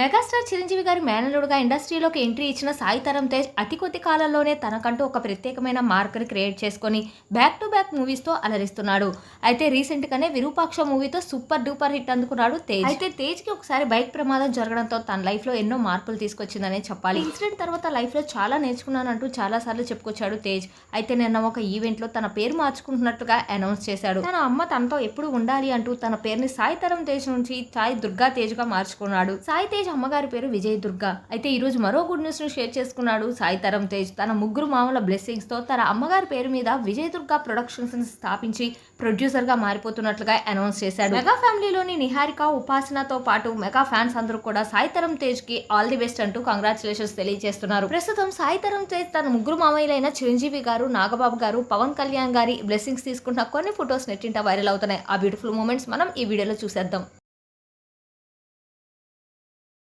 Megastar Chiranjeevi గారి మేనలుడుగా ఇండస్ట్రీలోకి entry ఇచ్చిన సాయి తరం తేజ్ అతి కొద్ది కాలంలోనే తనకంటూ ఒక ప్రత్యేకమైన మార్క్ని క్రియేట్ చేసుకొని బ్యాక్ టు బ్యాక్ మూవీస్తో అలరిస్తున్నాడు. అయితే రీసెంట్గానే విరూపాక్ష మూవీతో సూపర్ డూపర్ హిట్ అందుకున్నాడు తేజ్. అయితే తేజ్కి ఒకసారి బైక్ ప్రమాదం జరగడంతో తన లైఫ్లో ఎన్నో మార్పులు తీసుకొచ్చిందనే చెప్పాలి. ఇన్సిడెంట్ తర్వాత లైఫ్లో చాలా నేర్చుకున్నానంటూ చాలాసార్లు చెప్పుకొచ్చాడు తేజ్. అయితే నిన్న ఒక ఈవెంట్లో తన పేరు మార్చుకుంటున్నట్టుగా అనౌన్స్ చేశాడు. తన అమ్మ తనతో ఎప్పుడు ఉండాలి అంటూ తన పేరుని సాయి తరం తేజ్ నుంచి సాయి దుర్గా తేజ్గా మార్చుకున్నాడు. సాయి తేజ్ అమ్మగారి పేరు విజయ్ దుర్గా అయితే ఈ రోజు మరో గుడ్ న్యూస్ను షేర్ చేసుకున్నాడు సాయి తరం తేజ్. తన ముగ్గురు మామూల బ్లెస్సింగ్స్తో తన అమ్మగారి పేరు మీద విజయ్ దుర్గా ప్రొడక్షన్స్ని స్థాపించి ప్రొడ్యూసర్గా మారిపోతున్నట్లుగా అనౌన్స్ చేశాడు. మెగా ఫ్యామిలీలోని నిహారిక ఉపాసనతో పాటు మెగా ఫ్యాన్స్ అందరూ కూడా సాయి తరం తేజ్కి ఆల్ ది బెస్ట్ అంటూ కంగ్రాచులేషన్స్ తెలియజేస్తున్నారు. ప్రస్తుతం సాయి తరం తేజ్ తన ముగ్గురు మామయ్యలైన చిరంజీవి గారు నాగబాబు గారు పవన్ కళ్యాణ్ గారి బ్లెస్సింగ్స్ తీసుకున్న కొన్ని ఫొటోస్ నెట్టింట వైరల్ అవుతున్నాయి. ఆ బ్యూటిఫుల్ మూమెంట్స్ మనం ఈ వీడియోలో చూసేద్దాం.